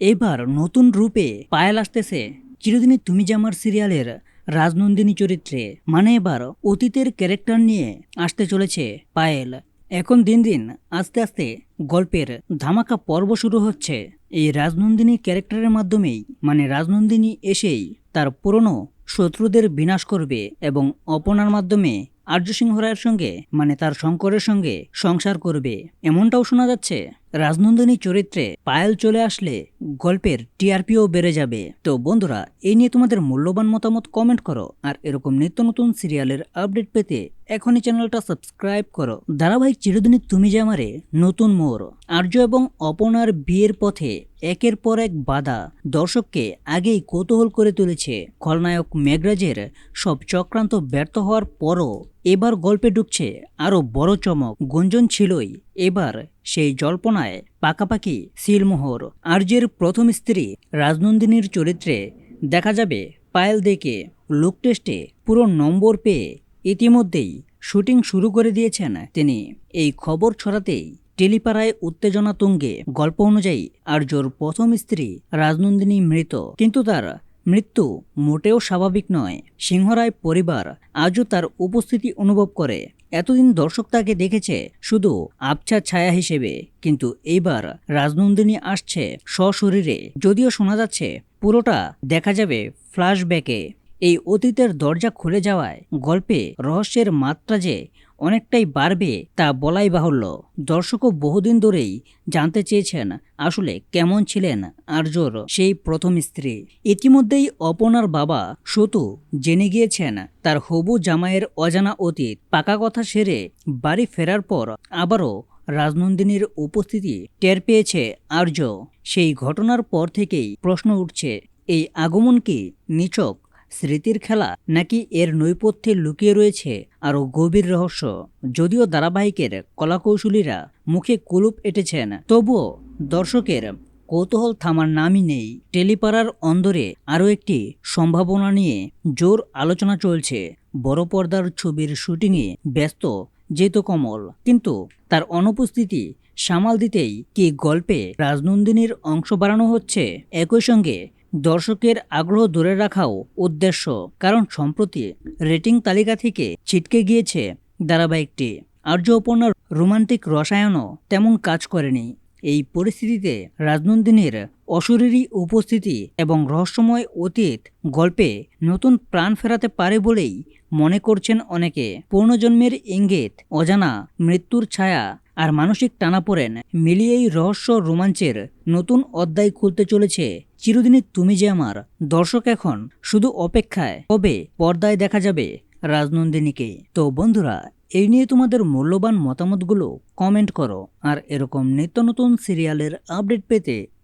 এবার নতুন রূপে পায়েল আসতেছে। চিরদিনই তুমি জামার সিরিয়ালের রাজনন্দিনী চরিত্রে মানে এবার অতীতের ক্যারেক্টার নিয়ে আসতে চলেছে পায়েল। এখন দিন দিন আস্তে আস্তে গল্পের ধামাকা পর্ব শুরু হচ্ছে। এই রাজনন্দিনী ক্যারেক্টারের মাধ্যমেই মানে রাজনন্দিনী এসেই তার পুরনো শত্রুদের বিনাশ করবে এবং অপনার মাধ্যমে আর্য সিংহ রায়ের সঙ্গে মানে তার শঙ্করের সঙ্গে, সংসার করবে। এমনটাও শোনা যাচ্ছে, রাজনন্দিনী চরিত্রে পায়েল চলে আসলে গল্পের টিআরপিও বেড়ে যাবে। তো বন্ধুরা, এই নিয়ে তোমাদের মূল্যবান মতামত কমেন্ট করো, আর এরকম নিত্য নতুন সিরিয়ালের আপডেট পেতে এখনই চ্যানেলটা সাবস্ক্রাইব করো। ধারাবাহিক চিরদিনই তুমি যে আমারে নতুন মোড় আর্য এবং অপনার বিয়ের পথে একের পর এক বাধা দর্শককে আগেই কৌতূহল করে তুলেছে খলনায়ক মেঘরাজের সব চক্রান্ত ব্যর্থ হওয়ার পরও এবার গল্পে ঢুকছে আরও বড় চমক। গুঞ্জন ছিলই এবার সেই জল্পনায় পাকাপাকি সিলমোহর। আর্যের প্রথম স্ত্রী রাজনন্দিনীর চরিত্রে দেখা যাবে পায়েল দেখে লুক টেস্টে পুরো নম্বর পেয়ে ইতিমধ্যেই শুটিং শুরু করে দিয়েছেন তিনি। এই খবর ছড়াতেই টেলিপাড়ায় উত্তেজনা তুঙ্গে। গল্প অনুযায়ী আর্যর প্রথম স্ত্রী রাজনন্দিনী মৃত। কিন্তু তার মৃত্যু মোটেও স্বাভাবিক নয়। সিংহরায় পরিবার আজও তার উপস্থিতি অনুভব করে। এতদিন দর্শক তাকে দেখেছে শুধু আবছা ছায়া হিসেবে। কিন্তু এইবার রাজনন্দিনী আসছে সশরীরে। যদিও শোনা যাচ্ছে পুরোটা দেখা যাবে ফ্ল্যাশব্যাকে। এই অতীতের দরজা খুলে যাওয়ায় গল্পে রহস্যের মাত্রা যে অনেকটাই বাড়বে তা বলাই বাহুল্য। দর্শকও বহুদিন ধরেই জানতে চেয়েছেন, আসলে কেমন ছিলেন আর্যর সেই প্রথম স্ত্রী। ইতিমধ্যেই অপনার বাবা সতু জেনে গিয়েছেন, তার হবু জামাইয়ের অজানা অতীত পাকা কথা সেরে বাড়ি ফেরার পর আবারও রাজনন্দিনীর উপস্থিতি টের পেয়েছে আর্য। সেই ঘটনার পর থেকেই প্রশ্ন উঠছে, এই আগমন কি নিচক স্মৃতির খেলা নাকি এর নৈপথ্যে লুকিয়ে রয়েছে আরও গভীর রহস্য? যদিও ধারাবাহিকের কলাকৌশলীরা মুখে কুলুপ এঁটেছেন, তবুও দর্শকের কৌতূহল থামার নামই নেই। টেলিপাড়ার অন্দরে আরও একটি সম্ভাবনা নিয়ে জোর আলোচনা চলছে। বড় পর্দার ছবির শুটিংয়ে ব্যস্ত যেত কমল। কিন্তু তার অনুপস্থিতি সামাল দিতেই কি গল্পে রাজনন্দিনীর অংশ বাড়ানো হচ্ছে? একই সঙ্গে দর্শকের আগ্রহ ধরে রাখাও উদ্দেশ্য। কারণ সম্প্রতি রেটিং তালিকা থেকে ছিটকে গিয়েছে ধারাবাহিকটি। আর্য উপন্যার রোমান্টিক রসায়নও তেমন কাজ করেনি। এই পরিস্থিতিতে রাজনন্দিনীর অশরীরী উপস্থিতি এবং রহস্যময় অতীত গল্পে নতুন প্রাণ ফেরাতে পারে বলেই মনে করছেন অনেকে। পূর্ণজন্মের ইঙ্গিত, অজানা মৃত্যুর ছায়া আর মানসিক টানাপোড়েন মিলিয়েই রহস্য রোমাঞ্চের নতুন অধ্যায় খুলতে চলেছে চিরদিনই তুমি যে আমার। দর্শক এখন শুধু অপেক্ষায় কবে পর্দায় দেখা যাবে রাজনন্দিনীকে। তো বন্ধুরা, এই নিয়ে তোমাদের মূল্যবান মতামতগুলো কমেন্ট করো। আর এরকম নিত্য নতুন সিরিয়ালের আপডেট পেতে